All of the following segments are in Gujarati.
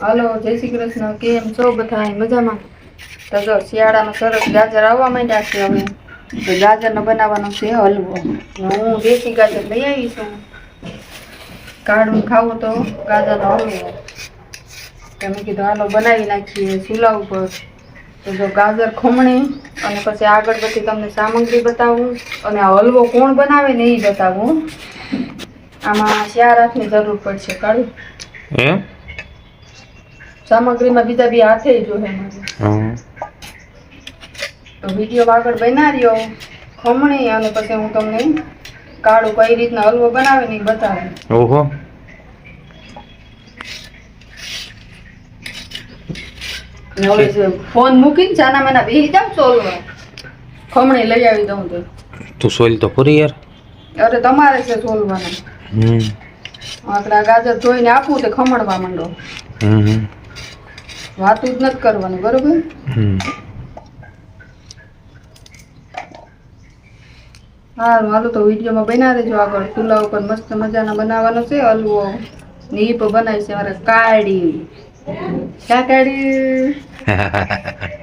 હાલો, જય શ્રી કૃષ્ણ. કેમ છો બધા મજામાં? તો જો, શિયાળામાં સરસ ગાજર આવવા માંડ્યા છે હવે. તો ગાજરનો બનાવવાનો છે હલવો. હું દેશી ગાજર લઈ આવી છું. કાઢું, ખાવું તો ગાજરનો હલવો. મેં કીધું, હાલો, બનાવી નાખીએ ચૂલા ઉપર. તો જો, ગાજર ખમણી અને પછી આગળ પછી તમને સામગ્રી બતાવું અને આ હલવો કોણ બનાવે ને એ બતાવું. આમાં ચાર હાથની જરૂર પડશે, કાઢું. સામગ્રીમાં બીજા બી હાથે જો હે. તો વીડિયો આગળ બનાવ્યો ખમણી અને પછી હું તમને કાળું કઈ રીતના હલવો બનાવે ને બતાવે. ઓહો. ફોન મૂકીને ચાના મેના બેસી જાવ સોલવા. ખમણી લઈ આવી દઉં તો. તું સોલ તો પૂરી યાર. અરે તમારે છે સોલવાના. હમ. આપણે ગાજર ધોઈને આપું તે ખમણવા માંડો. હમ હમ. વાતું જ નથી કરવાની બરોબર? સારું હાલો તો વિડીયોમાં બના દેજો આગળ. ચૂલા ઉપર મસ્ત મજાના બનાવવાનો છે હલવો. ને પણ બનાવી છે મારે કાળી. ક્યાં કાળી?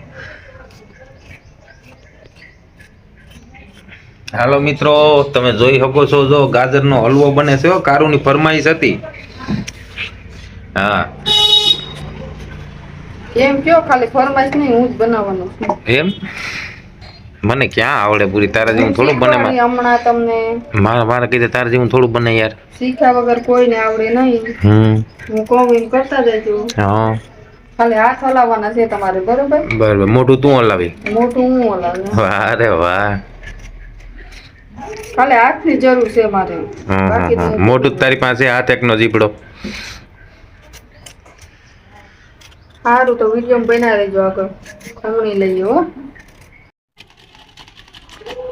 હાલો મિત્રો તમે જોઈ શકો છો જો ગાજરનો હલવો બને છે હો, કારુની ફરમાઈશ હતી. હા. એમ કયો ખાલી ફરમાઈશ નહીં હું જ બનાવવાનું છું. એમ? મને ક્યાં આવડે પૂરી? તારા જેવું થોડું બને હમણાં તમને. મારા મારે કીધે તારા જેવું થોડું બને યાર. શીખ્યા વગર કોઈને આવડે નહીં. હમ. હું કહું એમ કરતા જજો. હા. ખાલી હાથ હલાવવાના છે તમારે બરોબર? બરાબર. મોટું તું હલાવી. મોટું હું હલાવું. અરે વાહ. ખાલી હાથની જરૂર છે મારે. મોટું તારી પાસે હાથ એકનો જીપડો સારું તો વીડિયો બનાવી દેજો આગળ. ખમણી લઈએ હો.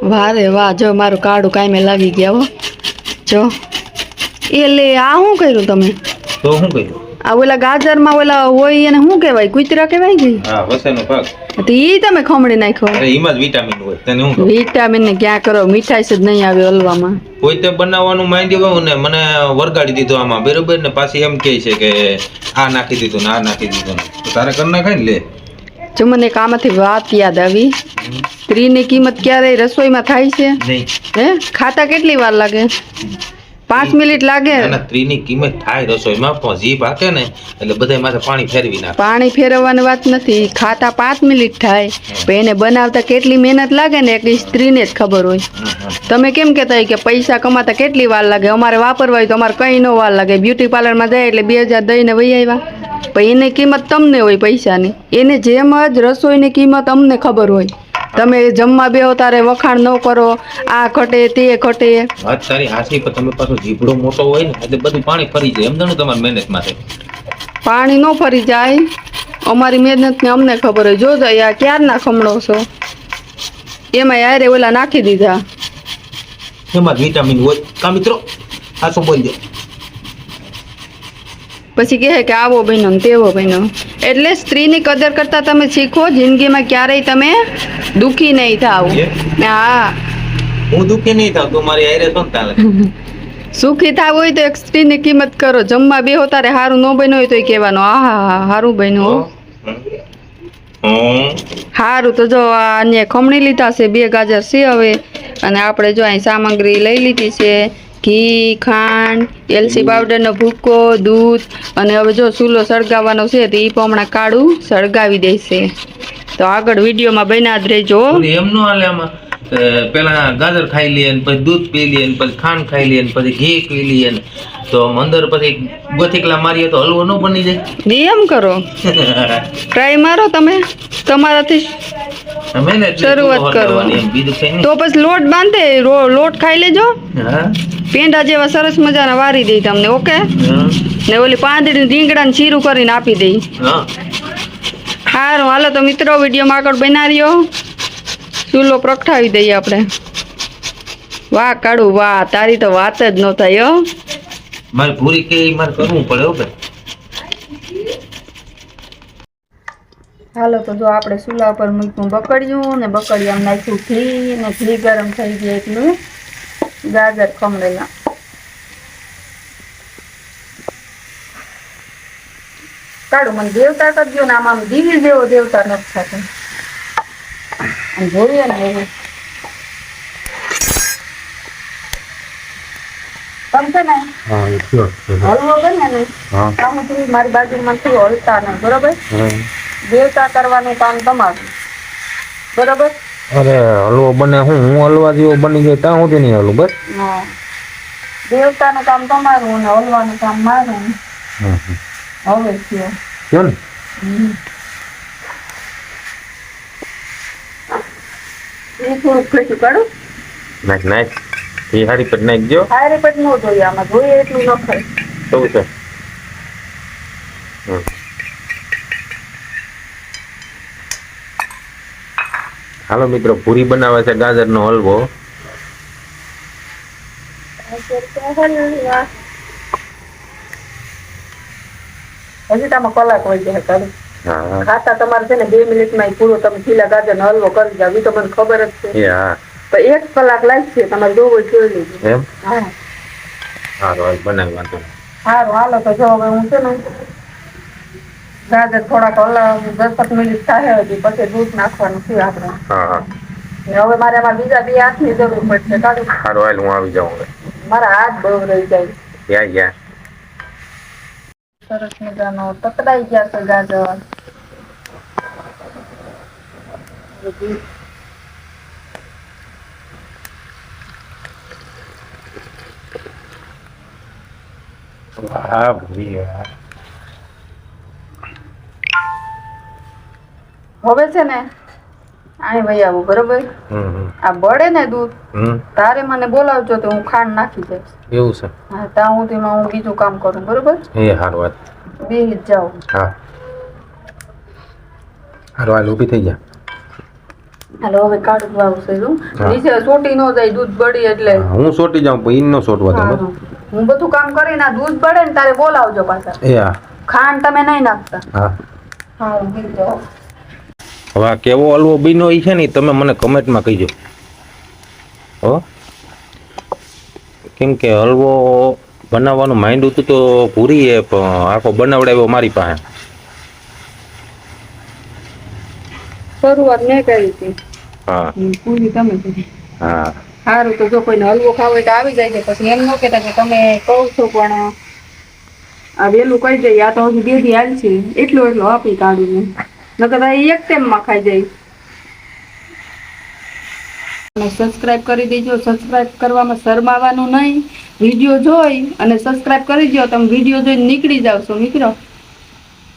વારે વાહ જો મારું કાળું કાયમે લાગી ગયા હો. જો. એ લે આ શું કર્યું તમે? તો શું કર્યું? આ ઓલા ગાજરમાં ઓલા હોય એને શું કહેવાય? કુતરા કહેવાય કે? હા વસેનો ભાગ તો ઈ તમે ખમણી નાખ્યો? અરે જ વિટામિન હોય તને શું વિટામિન ને ક્યાં કરો? મીઠાઈ જ નહીં આવે હલવામાં. કોઈ તે બનાવવાનું માંડી ગયું ને મને વરગાડી દીધું આમાં બરોબર ને? પાછી એમ કહે છે કે આ નાખી દીધું ને આ નાખી દીધું તો તારે કર નાખાય ને લે. જો મને કામાંથી વાત યાદ આવી. સ્ત્રીની કિંમત ક્યારેય રસોઈમાં થાય છે? નહીં. હે? ખાતા કેટલી વાર લાગે? પાંચ મિનિટ લાગે. અને કિંમત થાય રસોઈમાં પણ જીભ હાકે ને એટલે બધા માથે પાણી ફેરવી નાખે. પાણી ફેરવવાની વાત નથી. ખાતા પાંચ મિનિટ થાય. પણ એને બનાવતા કેટલી મહેનત લાગે ને એટલી સ્ત્રીને જ ખબર હોય. તમે કેમ કહેતા હોય કે પૈસા કમાતા કેટલી વાર લાગે? અમારે વાપરવા હોય તો અમારે કંઈ ન વાર લાગે. બ્યુટી પાર્લરમાં જાય એટલે બે હજાર દઈને વહી આવ્યા. પણ એની કિંમત તમને હોય પૈસાની. એને જેમ જ રસોઈની કિંમત અમને ખબર હોય. તમે જમવા બેહો તારે વખાણ ન કરો. આ ઘટે તે ઘટે. વાત સારી હાસી પણ તમે પાછો જીભડો મોટો હોય ને એટલે બધું પાણી ફરી જાય. એમ જાણું તમારી મહેનત માટે પાણી ન ફરી જાય. અમારી મહેનતને અમને ખબર હોય. જોજો આ યાર ક્યારના ખમણો છો? એમાં યારે ઓલા નાખી દીધા. એમાં વિટામિન હોય. કા મિત્રો આ શું બોલ દે પછી કહે કે આવો બહેનો તેવો બહેનો. એટલે સ્ત્રીની કદર કરતા તમે શીખો જિંદગીમાં ક્યારેય તમે દુઃખી નહીં થાવ. હા. હું દુઃખી નહીં થાવ તું મારી હારે સુખી થાવ હોય તો એક સ્ત્રીની કિંમત કરો. જમવા બેહો તારે સારું ન બન્યું હોય તો કહેવાનું આ હા હા સારું બન્યું. હારું તો જો આ ખમણી લીધા છે બે ગાજર છે હવે. અને આપણે જો અહીં સામગ્રી લઈ લીધી છે. ઘી ખાંડ એલસી પાવડરનો ભૂકો દૂધ અને હવે જો ચૂલો સળગાવવાનો છે તો એ પણ હમણાં કાળું સળગાવી દેશે. તો આગળ વિડીયોમાં બન્યા જ રહેજો. એમનું એમ હાલે આમાં. પેલા ગાજર ખાઈ લઈએ ને પછી દૂધ પી લઈએ ને પછી ખાંડ ખાઈ લઈએ ને પછી ઘી પી લઈએ ને તો અંદર પછી ગોથીકલા મારીએ તો હલવો ન બની જાય. નિયમ કરો. ટ્રાય મારો તમે. તમારાથી શરૂઆત કરવાની. તો પછી લોટ બાંધે લોટ ખાઈ લેજો. પેંડા જેવા સરસ મજાના વારી દઈ તમને ઓકે? ને ઓલી પાંદડી રીંગણાને ચીરું કરીને આપી દઈ. સારું હાલો તો મિત્રો વીડિયો આગળ બના રહ્યો ચૂલો પ્રગટાવી દઈએ આપણે. વાહ કાળું વાહ. તારી તો વાત જ ન થાય હો. મારે પૂરી કે મારે કરવું પડે હો હાલો તો જો આપણે ચૂલા પર મૂક્યું બકડિયું ને બકડિયામાં નાખ્યું ઘી ને ઘી ગરમ થઈ ગયું એટલું. ગાજર ખમણેલા કાઢો મને દેવતા કરજો ને આમ આમ દીવી જેવો દેવતા નથી થતો. આમ જોઈએ ને એવું. હલવો બને ને આમ મારી હલતા નહીં બરોબર? દેવતા કરવાનું કામ તમારું. બરોબર? અરે હલવો બને હું હું હલવા જેવો બની ગયો ત્યાં સુધી નહીં હલું બસ? દેવતાનું કામ તમારું ને હલવાનું કામ મારું હવે થયો. કયો ને હમ. એ થોડુંક ફેંચું કાઢું નાખ નાખ. એ હારી પર નાખજો હારે પછી ન જોઈએ આમાં જોઈએ એટલું ન ખાય કેવું છે? હાલો મિત્રો પૂરી બનાવે છે ગાજરનો હલવો. હજી તમે કલાક હોય હા ખાતા તમારે છે ને બે મિનિટમાં માં પૂરો તમે ખીલા ગાજર હલવો કરી જાવ એ તો મને ખબર જ છે. તો એક કલાક લાગશે તમારે જોવો જોઈ લેજો. એમ? હા. સારું હાલ બનાવી વાંધો સારું હાલો તો જો હવે હું છે ને ગાજર થોડાક હલાવ દસ પાંચ મિનિટ થાય હજી પછી દૂધ નાખવાનું છે આપણે. હા હવે મારે આમાં બીજા બે હાથની જરૂર પડશે કાઢું. સારું હાલ હું આવી જાઉં મારા હાથ બહુ રહી જાય. યા યા સરસ મજાનો તતડાઈ ગયા છે ગાજર. બધી વાહ ભૂરી વાહ. હવે છે ને અહીં વહી આવું બરોબર? હમ હમ. આ બળે ને દૂધ હમ. તારે મને બોલાવજો તો હું ખાંડ નાખી દઈશ. એવું છે. હા ત્યાં સુધીમાં હું બીજું કામ કરું બરોબર? એ સારું વાત બે જ જાઉં હા. સારું હાલ ઊભી થઈ જા. હાલો હવે કાઢવું આવશે શું નીચે ચોટી ન જાય દૂધ બળી એટલે. હું સોટી જાઉં પણ ઈન નો સોટવા દઉં હું બધું કામ કરીને આ દૂધ બળે ને તારે બોલાવજો પાછા. એ હા. ખાંડ તમે નહીં નાખતા. હા. હા હું હવે કેવો હલવો બીનો ઈ છે ને તમે મને કમેન્ટમાં કહીજો. હો? કેમ કે હલવો બનાવવાનું માઇન્ડ હતું તો પૂરી એ પણ આખો બનાવડાવ્યો મારી પાસે. શરૂઆત મેં કરી હતી. હા. પૂરી તમે કરી. હા. સારું તો જો કોઈને હલવો ખાવો હોય તો આવી જાય છે. પછી એમ ન કહેતા કે તમે કહો છો પણ આ વેલું કહી જાય આ તો હજી બે દી હાલ છે. એટલું એટલું આપી કાઢું નકર એક ટાઈમમાં ખાઈ જાય. અને સબસ્ક્રાઇબ કરી દેજો. સબસ્ક્રાઇબ કરવામાં શરમાવાનું નહીં. વીડિયો જોઈ અને સબસ્ક્રાઇબ કરી દો તમે વીડિયો જોઈને નીકળી જાવ છો મિત્રો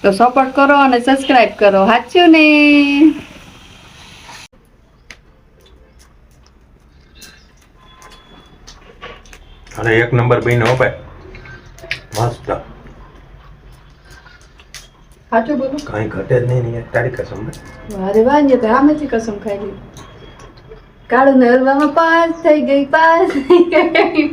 તો સપોર્ટ કરો અને સબસ્ક્રાઇબ કરો. સાચું ને? અરે એક નંબર બહેનો ભાઈ. મસ્ત. સાચું બોલો. કઈ ઘટે જ નહીં તારી કસમ. અરે વાહ ને તો આમેથી કસમ ખાઈ લીધી કાળું ને હલવામાં પાસ થઈ ગઈ પાસ થઈ ગઈ.